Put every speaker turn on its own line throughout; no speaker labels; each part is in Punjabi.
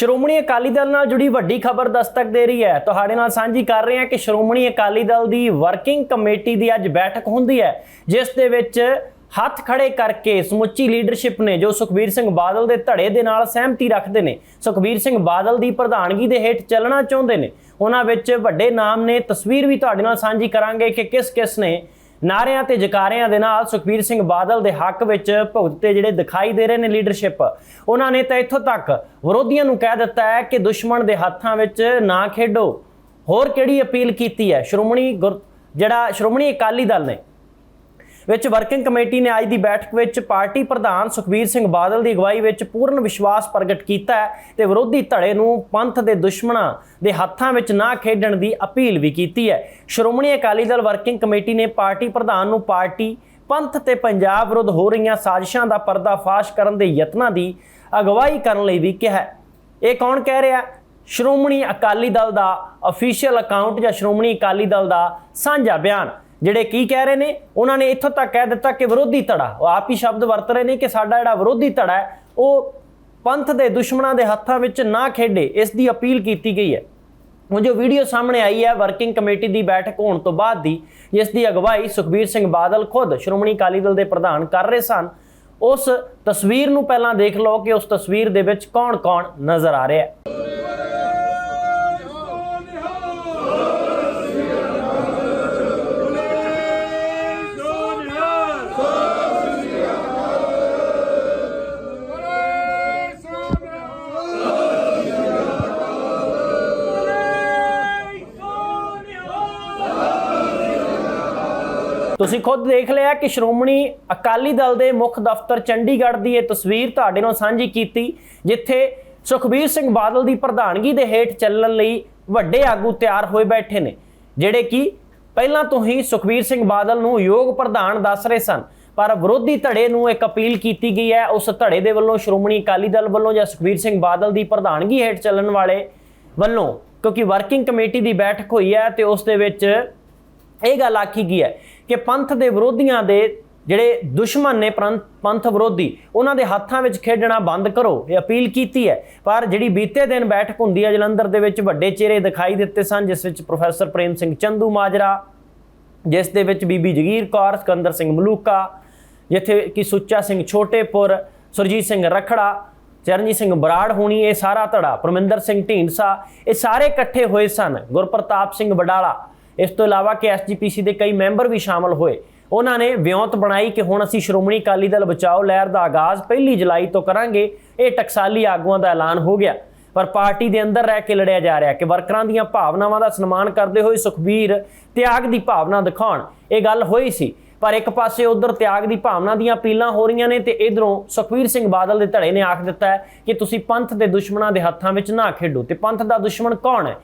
ਸ਼੍ਰੋਮਣੀ ਅਕਾਲੀ ਦਲ ਨਾਲ ਜੁੜੀ ਵੱਡੀ ਖਬਰ ਦਸਤਕ ਦੇ ਰਹੀ ਹੈ। ਤੁਹਾਡੇ ਨਾਲ ਸਾਂਝੀ ਕਰ ਰਹੇ ਹਾਂ ਕਿ ਸ਼੍ਰੋਮਣੀ ਅਕਾਲੀ ਦਲ ਦੀ ਵਰਕਿੰਗ ਕਮੇਟੀ ਦੀ ਅੱਜ ਬੈਠਕ ਹੁੰਦੀ ਹੈ, ਜਿਸ ਦੇ ਵਿੱਚ ਹੱਥ ਖੜੇ ਕਰਕੇ ਸਮੁੱਚੀ ਲੀਡਰਸ਼ਿਪ ਨੇ, ਜੋ ਸੁਖਬੀਰ ਸਿੰਘ ਬਾਦਲ ਦੇ ਧੜੇ ਦੇ ਨਾਲ ਸਹਿਮਤੀ ਰੱਖਦੇ ਨੇ, ਸੁਖਬੀਰ ਸਿੰਘ ਬਾਦਲ ਦੀ ਪ੍ਰਧਾਨਗੀ ਦੇ ਹੇਠ ਚੱਲਣਾ ਚਾਹੁੰਦੇ ਨੇ। ਉਹਨਾਂ ਵਿੱਚ ਵੱਡੇ ਨਾਮ ਨੇ। ਤਸਵੀਰ ਵੀ ਤੁਹਾਡੇ ਨਾਲ ਸਾਂਝੀ ਕਰਾਂਗੇ ਕਿ ਕਿਸ ਕਿਸ ਨੇ ਨਾਰਿਆਂ ਤੇ ਜਕਾਰਿਆਂ ਦੇ ਨਾਲ ਸੁਖਬੀਰ ਸਿੰਘ ਬਾਦਲ ਦੇ ਹੱਕ ਵਿੱਚ ਭੁਗਤੇ ਜਿਹੜੇ ਦਿਖਾਈ ਦੇ ਰਹੇ ਨੇ ਲੀਡਰਸ਼ਿਪ ਉਹਨਾਂ ਨੇ ਤਾਂ ਇੱਥੋਂ ਤੱਕ ਵਿਰੋਧੀਆਂ ਨੂੰ ਕਹਿ ਦਿੱਤਾ ਹੈ ਕਿ ਦੁਸ਼ਮਣ ਦੇ ਹੱਥਾਂ ਵਿੱਚ ਨਾ ਖੇਡੋ। ਹੋਰ ਕਿਹੜੀ ਅਪੀਲ ਕੀਤੀ ਹੈ? ਸ਼੍ਰੋਮਣੀ ਗੁਰ- ਜਿਹੜਾ ਸ਼੍ਰੋਮਣੀ ਅਕਾਲੀ ਦਲ ਨੇ ਵਿੱਚ ਵਰਕਿੰਗ ਕਮੇਟੀ ਨੇ ਅੱਜ ਦੀ ਬੈਠਕ ਵਿੱਚ ਪਾਰਟੀ ਪ੍ਰਧਾਨ ਸੁਖਬੀਰ ਸਿੰਘ ਬਾਦਲ ਦੀ ਅਗਵਾਈ ਵਿੱਚ ਪੂਰਨ ਵਿਸ਼ਵਾਸ ਪ੍ਰਗਟ ਕੀਤਾ ਹੈ ਤੇ ਵਿਰੋਧੀ ਧੜੇ ਨੂੰ ਪੰਥ ਦੇ ਦੁਸ਼ਮਣਾਂ ਦੇ ਹੱਥਾਂ ਵਿੱਚ ਨਾ ਖੇਡਣ ਦੀ ਅਪੀਲ ਵੀ ਕੀਤੀ ਹੈ। ਸ਼੍ਰੋਮਣੀ ਅਕਾਲੀ ਦਲ ਵਰਕਿੰਗ ਕਮੇਟੀ ਨੇ ਪਾਰਟੀ ਪ੍ਰਧਾਨ ਨੂੰ ਪਾਰਟੀ, ਪੰਥ ਤੇ ਪੰਜਾਬ ਵਿਰੁੱਧ ਹੋ ਰਹੀਆਂ ਸਾਜ਼ਿਸ਼ਾਂ ਦਾ ਪਰਦਾਫਾਸ਼ ਕਰਨ ਦੇ ਯਤਨਾਂ ਦੀ ਅਗਵਾਈ ਕਰਨ ਲਈ ਵੀ ਕਿਹਾ ਇਹ ਕੌਣ ਕਹਿ ਰਿਹਾ? ਸ਼੍ਰੋਮਣੀ ਅਕਾਲੀ ਦਲ ਦਾ ਅਫੀਸ਼ੀਅਲ ਅਕਾਊਂਟ ਜਾਂ ਸ਼੍ਰੋਮਣੀ ਅਕਾਲੀ ਦਲ ਦਾ ਸਾਂਝਾ ਬਿਆਨ। ਜਿਹੜੇ ਕੀ ਕਹਿ ਰਹੇ ਨੇ, ਉਹਨਾਂ ਨੇ ਇੱਥੋਂ ਤੱਕ ਕਹਿ ਦਿੱਤਾ ਕਿ ਵਿਰੋਧੀ ਧੜਾ, ਉਹ ਆਪ ਹੀ ਸ਼ਬਦ ਵਰਤ ਰਹੇ ਨੇ ਕਿ ਸਾਡਾ ਜਿਹੜਾ ਵਿਰੋਧੀ ਧੜਾ ਹੈ, ਉਹ ਪੰਥ ਦੇ ਦੁਸ਼ਮਣਾਂ ਦੇ ਹੱਥਾਂ ਵਿੱਚ ਨਾ ਖੇਡੇ, ਇਸ ਦੀ ਅਪੀਲ ਕੀਤੀ ਗਈ ਹੈ। ਹੁਣ ਜੋ ਵੀਡੀਓ ਸਾਹਮਣੇ ਆਈ ਹੈ, ਵਰਕਿੰਗ ਕਮੇਟੀ ਦੀ ਬੈਠਕ ਹੋਣ ਤੋਂ ਬਾਅਦ ਦੀ, ਜਿਸ ਦੀ ਅਗਵਾਈ ਸੁਖਬੀਰ ਸਿੰਘ ਬਾਦਲ ਖੁਦ ਸ਼੍ਰੋਮਣੀ ਅਕਾਲੀ ਦਲ ਦੇ ਪ੍ਰਧਾਨ ਕਰ ਰਹੇ ਸਨ, ਉਸ ਤਸਵੀਰ ਨੂੰ ਪਹਿਲਾਂ ਦੇਖ ਲਓ ਕਿ ਉਸ ਤਸਵੀਰ ਦੇ ਵਿੱਚ ਕੌਣ-ਕੌਣ ਨਜ਼ਰ ਆ ਰਿਹਾ ਹੈ। ਤੁਸੀਂ ਖੁਦ ਦੇਖ ਲਿਆ ਕਿ ਸ਼੍ਰੋਮਣੀ ਅਕਾਲੀ ਦਲ ਦੇ ਮੁੱਖ ਦਫ਼ਤਰ ਚੰਡੀਗੜ੍ਹ ਦੀ ਇਹ ਤਸਵੀਰ ਤੁਹਾਡੇ ਨਾਲ ਸਾਂਝੀ ਕੀਤੀ, ਜਿੱਥੇ ਸੁਖਬੀਰ ਸਿੰਘ ਬਾਦਲ ਦੀ ਪ੍ਰਧਾਨਗੀ ਦੇ ਹੇਠ ਚੱਲਣ ਲਈ ਵੱਡੇ ਆਗੂ ਤਿਆਰ ਹੋਏ ਬੈਠੇ ਨੇ, ਜਿਹੜੇ ਕਿ ਪਹਿਲਾਂ ਤੋਂ ਹੀ ਸੁਖਬੀਰ ਸਿੰਘ ਬਾਦਲ ਨੂੰ ਯੋਗ ਪ੍ਰਧਾਨ ਦੱਸ ਰਹੇ ਸਨ, ਪਰ ਵਿਰੋਧੀ ਧੜੇ ਨੂੰ ਇੱਕ ਅਪੀਲ ਕੀਤੀ ਗਈ ਹੈ, ਉਸ ਧੜੇ ਦੇ ਵੱਲੋਂ ਸ਼੍ਰੋਮਣੀ ਅਕਾਲੀ ਦਲ ਵੱਲੋਂ ਜਾਂ ਸੁਖਬੀਰ ਸਿੰਘ ਬਾਦਲ ਦੀ ਪ੍ਰਧਾਨਗੀ ਹੇਠ ਚੱਲਣ ਵਾਲੇ ਵੱਲੋਂ, ਕਿਉਂਕਿ ਵਰਕਿੰਗ ਕਮੇਟੀ ਦੀ ਬੈਠਕ ਹੋਈ ਹੈ ਤੇ ਉਸ ਦੇ ਵਿੱਚ ਇਹ ਗੱਲ ਆਖੀ ਗਈ ਹੈ ਕਿ ਪੰਥ ਦੇ ਵਿਰੋਧੀਆਂ ਦੇ ਜਿਹੜੇ ਦੁਸ਼ਮਣ ਨੇ ਪ੍ਰੰਥ- ਪੰਥ ਵਿਰੋਧੀ, ਉਹਨਾਂ ਦੇ ਹੱਥਾਂ ਵਿੱਚ ਖੇਡਣਾ ਬੰਦ ਕਰੋ, ਇਹ ਅਪੀਲ ਕੀਤੀ ਹੈ। ਪਰ ਜਿਹੜੀ ਬੀਤੇ ਦਿਨ ਬੈਠਕ ਹੁੰਦੀ ਹੈ ਜਲੰਧਰ ਦੇ ਵਿੱਚ, ਵੱਡੇ ਚਿਹਰੇ ਦਿਖਾਈ ਦਿੱਤੇ ਸਨ, ਜਿਸ ਵਿੱਚ ਪ੍ਰੋਫੈਸਰ ਪ੍ਰੇਮ ਸਿੰਘ ਚੰਦੂ ਮਾਜਰਾ, ਜਿਸ ਦੇ ਵਿੱਚ ਬੀਬੀ ਜਗੀਰ ਕੌਰ, ਸਿਕੰਦਰ ਸਿੰਘ ਮਲੂਕਾ, ਜਿੱਥੇ ਕਿ ਸੁੱਚਾ ਸਿੰਘ ਛੋਟੇਪੁਰ, ਸੁਰਜੀਤ ਸਿੰਘ ਰਖੜਾ, ਚਰਨਜੀਤ ਸਿੰਘ ਬਰਾੜ ਹੋਣੀ, ਇਹ ਸਾਰਾ ਧੜਾ, ਪਰਮਿੰਦਰ ਸਿੰਘ ਢੀਂਡਸਾ, ਇਹ ਸਾਰੇ ਇਕੱਠੇ ਹੋਏ ਸਨ। ਗੁਰਪ੍ਰਤਾਪ ਸਿੰਘ ਵਡਾਲਾ ਇਸ ਤੋਂ ਇਲਾਵਾ ਕਿ ਐਸਜੀਪੀਸੀ ਦੇ ਕਈ ਮੈਂਬਰ ਵੀ ਸ਼ਾਮਲ ਹੋਏ। ਉਹਨਾਂ ਨੇ ਵਿਉਂਤ ਬਣਾਈ ਕਿ ਹੁਣ ਅਸੀਂ ਸ਼੍ਰੋਮਣੀ ਅਕਾਲੀ ਦਲ ਬਚਾਓ ਲਹਿਰ ਦਾ ਆਗਾਜ਼ 1 ਜੁਲਾਈ ਤੋਂ ਕਰਾਂਗੇ, ਇਹ ਟਕਸਾਲੀ ਆਗੂਆਂ ਦਾ ਐਲਾਨ ਹੋ ਗਿਆ। ਪਰ ਪਾਰਟੀ ਦੇ ਅੰਦਰ ਰਹਿ ਕੇ ਲੜਿਆ ਜਾ ਰਿਹਾ ਕਿ ਵਰਕਰਾਂ ਦੀਆਂ ਭਾਵਨਾਵਾਂ ਦਾ ਸਨਮਾਨ ਕਰਦੇ ਹੋਏ ਸੁਖਬੀਰ ਤਿਆਗ ਦੀ ਭਾਵਨਾ ਦਿਖਾਉਣ। ਇਹ ਗੱਲ ਹੋਈ ਸੀ, ਪਰ ਇੱਕ ਪਾਸੇ ਉਧਰ ਤਿਆਗ ਦੀ ਭਾਵਨਾ ਦੀਆਂ ਅਪੀਲਾਂ ਹੋ ਰਹੀਆਂ ਨੇ ਤੇ ਇਧਰੋਂ ਸੁਖਬੀਰ ਸਿੰਘ ਬਾਦਲ ਦੇ ਧੜੇ ਨੇ ਆਖ ਦਿੱਤਾ ਹੈ ਕਿ ਤੁਸੀਂ ਪੰਥ ਦੇ ਦੁਸ਼ਮਣਾਂ ਦੇ ਹੱਥਾਂ ਵਿੱਚ ਨਾ ਖੇਡੋ। ਤੇ ਪੰਥ ਦਾ ਦੁਸ਼ਮਣ ਕੌਣ ਹੈ?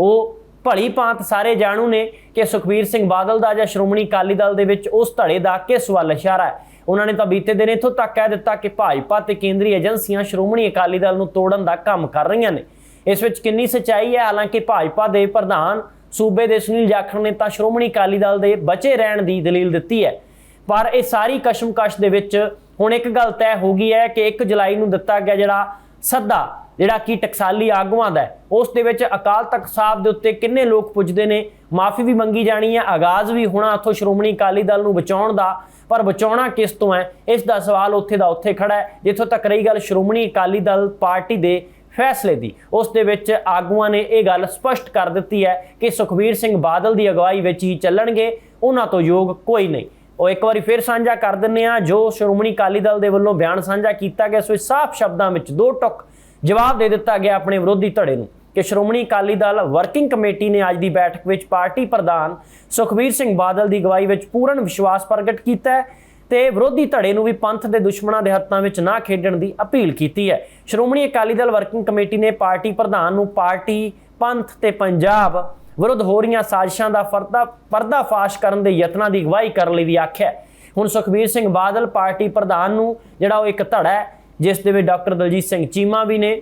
ਉਹ ਭਲੀ ਭਾਂਤ ਸਾਰੇ ਜਾਣੂ ਨੇ ਕਿ ਸੁਖਬੀਰ ਸਿੰਘ ਬਾਦਲ ਦਾ ਜਾਂ ਸ਼੍ਰੋਮਣੀ ਅਕਾਲੀ ਦਲ ਦੇ ਵਿੱਚ ਉਸ ਧੜੇ ਦਾ ਕਿਸ ਵੱਲ ਇਸ਼ਾਰਾ ਹੈ। ਉਹਨਾਂ ਨੇ ਤਾਂ ਬੀਤੇ ਦਿਨ ਇੱਥੋਂ ਤੱਕ ਕਹਿ ਦਿੱਤਾ ਕਿ ਭਾਜਪਾ ਤੇ ਕੇਂਦਰੀ ਏਜੰਸੀਆਂ ਸ਼੍ਰੋਮਣੀ ਅਕਾਲੀ ਦਲ ਨੂੰ ਤੋੜਨ ਦਾ ਕੰਮ ਕਰ ਰਹੀਆਂ ਨੇ। ਇਸ ਵਿੱਚ ਕਿੰਨੀ ਸੱਚਾਈ ਹੈ? ਹਾਲਾਂਕਿ ਭਾਜਪਾ ਦੇ ਪ੍ਰਧਾਨ ਸੂਬੇ ਦੇ ਸੁਨੀਲ ਜਾਖੜ ਨੇ ਤਾਂ ਸ਼੍ਰੋਮਣੀ ਅਕਾਲੀ ਦਲ ਦੇ ਬਚੇ ਰਹਿਣ ਦੀ ਦਲੀਲ ਦਿੱਤੀ ਹੈ। ਪਰ ਇਹ ਸਾਰੀ ਕਸ਼ਮਕਸ਼ ਦੇ ਵਿੱਚ ਹੁਣ ਇੱਕ ਗੱਲ ਤੈਅ ਹੋ ਗਈ ਹੈ ਕਿ 1 ਜੁਲਾਈ ਨੂੰ ਦਿੱਤਾ ਗਿਆ ਜਿਹੜਾ ਸੱਦਾ ਜਿਹੜਾ ਕਿ ਟਕਸਾਲੀ ਆਗੂਆਂ ਦਾ ਉਸ ਦੇ ਵਿੱਚ ਅਕਾਲ ਤਖਤ ਸਾਹਿਬ ਦੇ ਉੱਤੇ ਕਿੰਨੇ ਲੋਕ ਪੁੱਜਦੇ ਨੇ? ਮਾਫੀ ਵੀ ਮੰਗੀ ਜਾਣੀ ਹੈ, ਆਗਾਜ਼ ਵੀ ਹੋਣਾ ਉੱਥੋਂ ਸ਼੍ਰੋਮਣੀ ਅਕਾਲੀ ਦਲ ਨੂੰ ਬਚਾਉਣ ਦਾ, ਪਰ ਬਚਾਉਣਾ ਕਿਸ ਤੋਂ ਹੈ? ਇਸ ਦਾ ਸਵਾਲ ਉੱਥੇ ਦਾ ਉੱਥੇ ਖੜਾ ਹੈ, ਜਿੱਥੋਂ ਤੱਕ ਰਹੀ ਗੱਲ ਸ਼੍ਰੋਮਣੀ ਅਕਾਲੀ ਦਲ ਪਾਰਟੀ ਦੇ ਫੈਸਲੇ ਦੀ। ਉਸ ਦੇ ਵਿੱਚ ਆਗੂਆਂ ਨੇ ਇਹ ਗੱਲ ਸਪਸ਼ਟ ਕਰ ਦਿੱਤੀ ਹੈ ਕਿ ਸੁਖਬੀਰ ਸਿੰਘ ਬਾਦਲ ਦੀ ਅਗਵਾਈ ਵਿੱਚ ਹੀ ਚੱਲਣਗੇ, ਉਹਨਾਂ ਤੋਂ ਯੋਗ ਕੋਈ ਨਹੀਂ। ਉਹ ਇੱਕ ਵਾਰੀ ਫਿਰ ਸਾਂਝਾ ਕਰ ਦਿੰਨੇ ਆ ਜੋ ਸ਼੍ਰੋਮਣੀ ਅਕਾਲੀ ਦਲ ਦੇ ਵੱਲੋਂ ਬਿਆਨ ਸਾਂਝਾ ਕੀਤਾ ਗਿਆ, ਸੋ ਸਾਫ਼ ਸ਼ਬਦਾਂ ਵਿੱਚ ਦੋ ਟੁਕ ਜਵਾਬ ਦੇ ਦਿੱਤਾ ਗਿਆ ਆਪਣੇ ਵਿਰੋਧੀ ਧੜੇ ਨੂੰ ਕਿ ਸ਼੍ਰੋਮਣੀ ਅਕਾਲੀ ਦਲ ਵਰਕਿੰਗ ਕਮੇਟੀ ਨੇ ਅੱਜ ਦੀ ਬੈਠਕ ਵਿੱਚ ਪਾਰਟੀ ਪ੍ਰਧਾਨ ਸੁਖਬੀਰ ਸਿੰਘ ਬਾਦਲ ਦੀ ਅਗਵਾਈ ਵਿੱਚ ਪੂਰਨ ਵਿਸ਼ਵਾਸ ਪ੍ਰਗਟ ਕੀਤਾ ਹੈ ਤੇ ਵਿਰੋਧੀ ਧੜੇ ਨੂੰ ਵੀ ਪੰਥ ਦੇ ਦੁਸ਼ਮਣਾਂ ਦੇ ਹੱਥਾਂ ਵਿੱਚ ਨਾ ਖੇਡਣ ਦੀ ਅਪੀਲ ਕੀਤੀ ਹੈ। ਸ਼੍ਰੋਮਣੀ ਅਕਾਲੀ ਦਲ ਵਰਕਿੰਗ ਕਮੇਟੀ ਨੇ ਪਾਰਟੀ ਪ੍ਰਧਾਨ ਨੂੰ ਪਾਰਟੀ, ਪੰਥ ਤੇ ਪੰਜਾਬ ਵਿਰੁੱਧ ਹੋ ਰਹੀਆਂ ਸਾਜ਼ਿਸ਼ਾਂ ਦਾ ਪਰਦਾ ਪਰਦਾਫਾਸ਼ ਕਰਨ ਦੇ ਯਤਨਾਂ ਦੀ ਅਗਵਾਈ ਕਰਨ ਲਈ ਵੀ ਆਖਿਆ ਹੁਣ ਸੁਖਬੀਰ ਸਿੰਘ ਬਾਦਲ ਪਾਰਟੀ ਪ੍ਰਧਾਨ ਨੂੰ ਜਿਹੜਾ ਉਹ ਇੱਕ ਧੜਾ ਹੈ ਜਿਸ ਦੇ ਵਿੱਚ ਡਾਕਟਰ ਦਲਜੀਤ ਸਿੰਘ ਚੀਮਾ ਵੀ ਨੇ,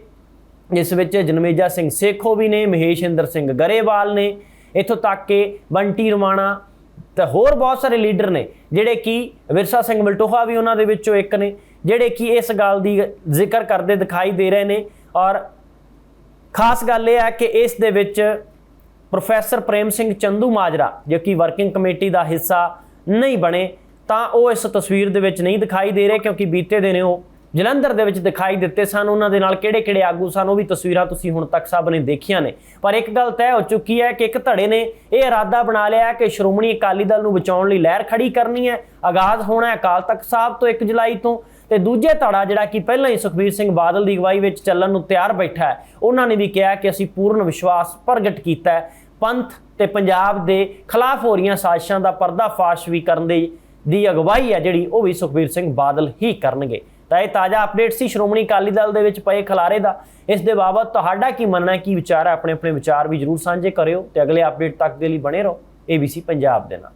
ਜਿਸ ਵਿੱਚ ਜਨਮੇਜਾ ਸਿੰਘ ਸੇਖੋ ਵੀ ਨੇ, ਮਹੇਸ਼ ਇੰਦਰ ਸਿੰਘ ਗਰੇਵਾਲ ਨੇ, ਇੱਥੋਂ ਤੱਕ ਕਿ ਬੰਟੀ ਰਮਾਣਾ ਤੇ ਹੋਰ ਬਹੁਤ ਸਾਰੇ ਲੀਡਰ ਨੇ, ਜਿਹੜੇ ਕਿ ਵਿਰਸਾ ਸਿੰਘ ਮਲਟੋਹਾ ਵੀ ਉਹਨਾਂ ਦੇ ਵਿੱਚੋਂ ਇੱਕ ਨੇ, ਜਿਹੜੇ ਕਿ ਇਸ ਗੱਲ ਦੀ ਜ਼ਿਕਰ ਕਰਦੇ ਦਿਖਾਈ ਦੇ ਰਹੇ ਨੇ ਔਰ ਖਾਸ ਗੱਲ ਇਹ ਹੈ ਕਿ ਇਸ ਦੇ ਵਿੱਚ ਪ੍ਰੋਫੈਸਰ ਪ੍ਰੇਮ ਸਿੰਘ ਚੰਦੂ ਮਾਜਰਾ, ਜੋ ਕਿ ਵਰਕਿੰਗ ਕਮੇਟੀ ਦਾ ਹਿੱਸਾ ਨਹੀਂ ਬਣੇ, ਤਾਂ ਉਹ ਇਸ ਤਸਵੀਰ ਦੇ ਵਿੱਚ ਨਹੀਂ ਦਿਖਾਈ ਦੇ ਰਹੇ ਕਿਉਂਕਿ ਬੀਤੇ ਦਿਨ ਉਹ ਜਲੰਧਰ ਦੇ ਵਿੱਚ ਦਿਖਾਈ ਦਿੱਤੇ ਸਨ। ਉਹਨਾਂ ਦੇ ਨਾਲ ਕਿਹੜੇ-ਕਿਹੜੇ ਆਗੂ ਸਨ, ਉਹ ਵੀ ਤਸਵੀਰਾਂ ਤੁਸੀਂ ਹੁਣ ਤੱਕ ਸਭ ਨੇ ਦੇਖੀਆਂ ਨੇ। ਪਰ ਇੱਕ ਗੱਲ ਤੈਅ ਹੋ ਚੁੱਕੀ ਹੈ ਕਿ ਇੱਕ ਧੜੇ ਨੇ ਇਹ ਇਰਾਦਾ ਬਣਾ ਲਿਆ ਕਿ ਸ਼੍ਰੋਮਣੀ ਅਕਾਲੀ ਦਲ ਨੂੰ ਬਚਾਉਣ ਲਈ ਲਹਿਰ ਖੜੀ ਕਰਨੀ ਹੈ। ਆਗਾਜ਼ ਹੋਣਾ ਹੈ ਅਕਾਲ ਤਖਤ ਸਾਹਿਬ ਤੋਂ 1 ਜੁਲਾਈ ਤੋਂ। ਤੇ ਦੂਜੇ ਧੜਾ ਜਿਹੜਾ ਕਿ ਪਹਿਲਾਂ ਹੀ ਸੁਖਬੀਰ ਸਿੰਘ ਬਾਦਲ ਦੀ ਅਗਵਾਈ ਵਿੱਚ ਚੱਲਣ ਨੂੰ ਤਿਆਰ ਬੈਠਾ ਹੈ, ਉਹਨਾਂ ਨੇ ਵੀ ਕਿਹਾ ਕਿ ਅਸੀਂ ਪੂਰਨ ਵਿਸ਼ਵਾਸ ਪ੍ਰਗਟ ਕੀਤਾ ਹੈ। ਪੰਥ ਤੇ ਪੰਜਾਬ ਦੇ ਖਿਲਾਫ ਹੋ ਰਹੀਆਂ ਸਾਜ਼ਿਸ਼ਾਂ ਦਾ ਪਰਦਾਫਾਸ਼ ਵੀ ਕਰਨ ਦੀ ਦੀ ਅਗਵਾਈ ਹੈ, ਜਿਹੜੀ ਉਹ ਵੀ ਸੁਖਬੀਰ ਸਿੰਘ ਬਾਦਲ ਹੀ ਕਰਨਗੇ। ਤਾਂ ਇਹ ਤਾਜ਼ਾ ਅਪਡੇਟ ਸੀ ਸ਼੍ਰੋਮਣੀ ਅਕਾਲੀ ਦਲ ਦੇ ਵਿੱਚ ਪਏ ਖਲਾਰੇ ਦਾ। ਇਸ ਦੇ ਬਾਬਤ ਤੁਹਾਡਾ ਕੀ ਮੰਨਣਾ ਕੀ ਵਿਚਾਰ ਹੈ? ਆਪਣੇ ਆਪਣੇ ਵਿਚਾਰ ਵੀ ਜਰੂਰ ਸਾਂਝੇ ਕਰਿਓ ਤੇ ਅਗਲੇ ਅਪਡੇਟ ਤੱਕ ਦੇ ਲਈ ਬਣੇ ਰਹੋ। ABC ਪੰਜਾਬ ਦੇ ਨਾਲ।